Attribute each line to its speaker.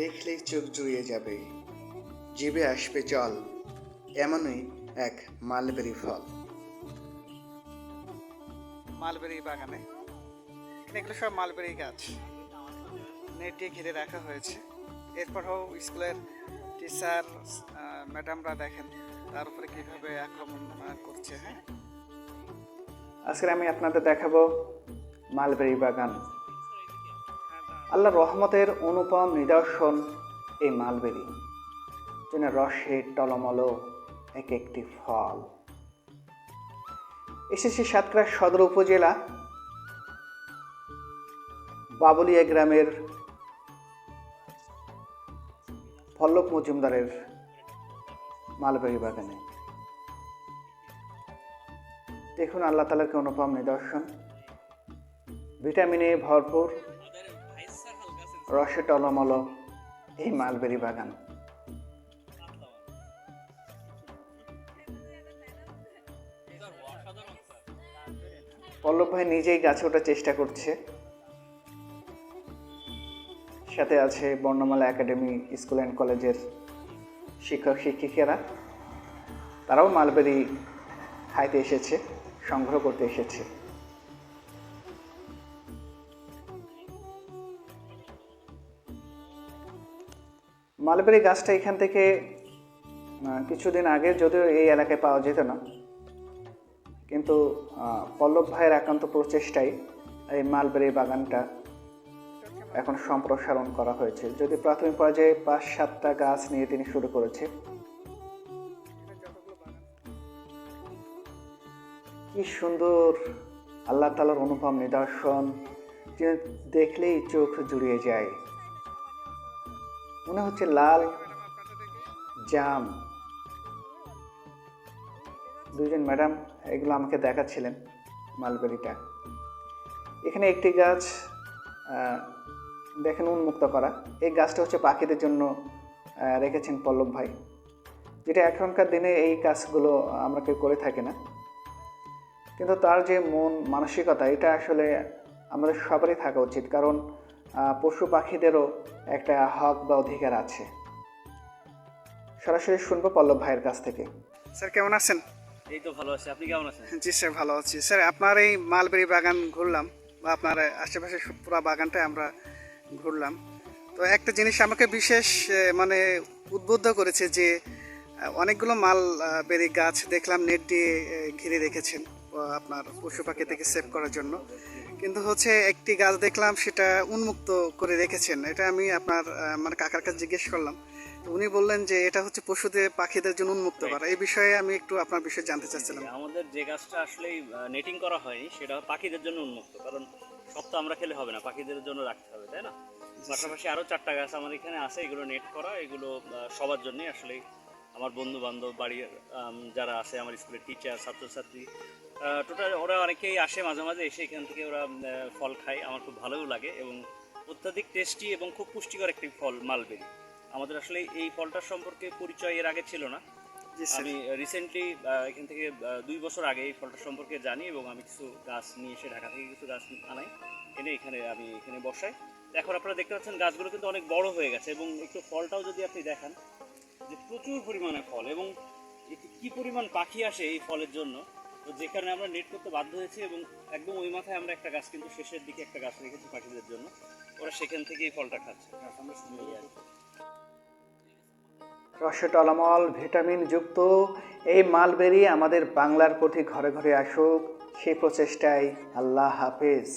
Speaker 1: দেখলেই চোখ জুড়িয়ে যাবে। জিভে আসবে জল এমনই এক মালবেরি ফল। মালবেরি বাগানে। এখানে এগুলো সব মালবেরি গাছ। নেট দিয়ে ঘিরে রাখা হয়েছে। এরপরও স্কুলের টিচার ম্যাডামরা দেখেন তার উপরে কীভাবে আক্রমণ করছে হ্যাঁ? আজকে আমি আপনাদের দেখাবো মালবেরি বাগান। আল্লাহ রহমতের অনুপম নিদর্শন এই মালবেরি, যেন রসে টলমল এক একটি ফল। এসেছে সাতক্ষীরা সদর উপজেলা, বাবলিয়া গ্রামের পল্লব মজুমদারের মালবেরি বাগানে। দেখুন আল্লাহ তালাকে অনুপম নিদর্শন। ভিটামিনে ভরপুর। রসে টলমল এই মালবেরি বাগান। পল্লব ভাই নিজেই গাছে ওঠার চেষ্টা করছে। সাথে আছে বর্ণমালা একাডেমি, স্কুল অ্যান্ড কলেজের শিক্ষক, শিক্ষিকারা। তারাও মালবেরি খাইতে এসেছে, সংগ্রহ করতে এসেছে। মালবেরি গাছটা এখান থেকে কিছুদিন আগে যদিও এই এলাকায় পাওয়া যেত না, কিন্তু পল্লব ভাইয়ের একান্ত প্রচেষ্টায় এই মালবেরি বাগানটা এখন সম্প্রসারণ করা হয়েছে। যদি প্রাথমিক পর্যায়ে পাঁচ সাতটা গাছ নিয়ে তিনি শুরু করেছে। কি সুন্দর আল্লাহ তালার অনুপম নিদর্শন দেখলেই চোখ জুড়িয়ে যায়। মনে হচ্ছে লাল জাম। দুজন ম্যাডাম এগুলো আমাকে দেখাচ্ছিলেন মালবেরিটা। এখানে একটি গাছ দেখেন উন্মুক্ত করা। এই গাছটা হচ্ছে পাখিদের জন্য রেখেছেন পল্লব ভাই। যেটা এখনকার দিনে এই কাজগুলো আমরা কেউ করে থাকি না। কিন্তু তার যে মন, মানসিকতা, এটা আসলে আমাদের সবারই থাকা উচিত। কারণ পশু পাখিদেরও একটা হক বা অধিকার আছে। সরাসরি শুনব পল্লব ভাইয়ের কাছ থেকে। স্যার কেমন আছেন?
Speaker 2: এই তো ভালো আছি। আপনি কেমন আছেন?
Speaker 1: জি স্যার ভালো আছি। স্যার আপনার এই মালবেরি বাগান ঘুরলাম বা আপনার আশেপাশে পুরো বাগানটাই আমরা ঘুরলাম। তো একটা জিনিস আমাকে বিশেষ মানে উদ্বুদ্ধ করেছে যে অনেকগুলো মাল বেরি গাছ দেখলাম নেট দিয়ে ঘিরে রেখেছেন আপনার পশু পাখি থেকে সেভ করার জন্য। কিন্তু হচ্ছে একটি গাছ দেখলাম সেটা উন্মুক্ত করে রেখেছেন। এটা আমি আপনার আহ, মানে কাকার কাছে জিজ্ঞেস করলাম। উনি বললেন যে এটা হচ্ছে পশুদের পাখিদের জন্য উন্মুক্ত করা। এই বিষয়ে আমি একটু আপনার বিষয়ে জানতে চাচ্ছিলাম।
Speaker 2: আমাদের যে গাছটা আসলে নেটিং করা হয়নি সেটা পাখিদের জন্য উন্মুক্ত। কারণ সব তো আমরা খেলে হবে না পাখিদের জন্য রাখতে হবে তাই না? পাশাপাশি আরও চারটা গাছ আমার এখানে আছে এগুলো নেট করা এগুলো সবার জন্যই আসলে আমার বন্ধু বান্ধব বাড়ির যারা আছে আমার স্কুলের টিচার ছাত্রছাত্রী টোটাল ওরা অনেকেই আসে মাঝে মাঝে এসে এখান থেকে ওরা ফল খায়। আমার খুব ভালোও লাগে এবং অত্যাধিক টেস্টি এবং খুব পুষ্টিকর একটি ফল মালবেরি আমাদের আসলে এই ফলটার সম্পর্কে পরিচয় এর আগে ছিল না। আমি রিসেন্টলি এখান থেকে দুই বছর আগে এই ফলটার সম্পর্কে জানি এবং আমি কিছু গাছ নিয়ে এসে ঢাকা থেকে কিছু গাছ আনাই এনে এখানে আমি এখানে বসাই। এখন আপনারা দেখতে পাচ্ছেন গাছগুলো কিন্তু অনেক বড় হয়ে গেছে এবং একটু ফলটাও যদি আপনি দেখান যে প্রচুর পরিমাণে ফল এবং কি পরিমাণ পাখি আসে এই ফলের জন্য, তো যেখানে আমরা নেট করতে বাধ্য হয়েছি এবং একদম ওই মাথায় আমরা একটা গাছ কিন্তু শেষের দিকে একটা গাছ রেখেছি পাখিদের জন্য ওরা সেখান থেকে এই ফলটা খাচ্ছে আমরা শুনে আর কি।
Speaker 1: রসে টলামল, ভিটামিন যুক্ত, এই মালবেরি আমাদের বাংলার প্রতি ঘরে ঘরে আসুক, সেই প্রচেষ্টায় আল্লাহ হাফেজ